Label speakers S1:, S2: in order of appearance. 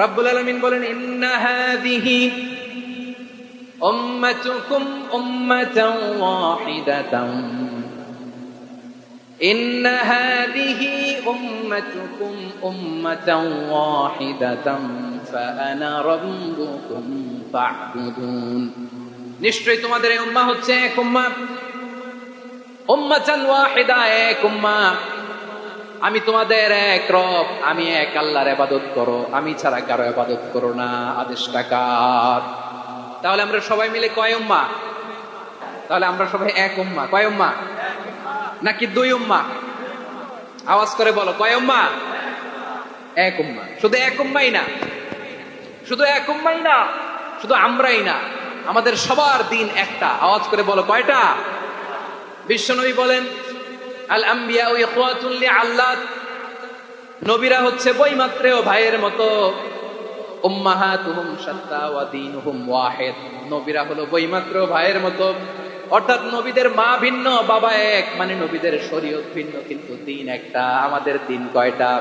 S1: রব্বুল আলামিন বলেন ইন্না হাযিহি উম্মাতুকুম উম্মাতান ওয়াহিদাতান إن هذه أمتكم أمة واحدة فأنا ربكم فاعبدون নিশ্চয়ই তোমাদের এই উম্মাহ হচ্ছে এক উম্মাহ উম্মাতান ওয়াহিদা এক উম্মাহ আমি তোমাদের এক রব, আমি এক আল্লাহর ইবাদত করো, আমি ছাড়া কারও ইবাদত করো না আদেশটা কার তাহলে আমরা সবাই মিলে কয় উম্মাহ তাহলে আমরা সবাই এক উম্মা। কয় উম্মাহ নাকি দুই উম্মা? আওয়াজ করে বলো, কয় উম্মা? এক উম্মা। শুধু এক উম্মাই না। শুধু এক উম্মাই না, শুধু আমরাই না। আমাদের সবার দিন একটা। আওয়াজ করে বলো, কয়টা? বিশ্বনবী বলেন আল লিআল্লাহ নবীরা হচ্ছে বইমাত্রেও ভাইয়ের মতো। নবীরা হলো ভাইয়ের মতো। অর্থাৎ নবীদের মা ভিন্ন, বাবা এক। মানে নবীদের ভিন্ন, কিন্তু দিন একটা, আমাদের দিন কয়টা?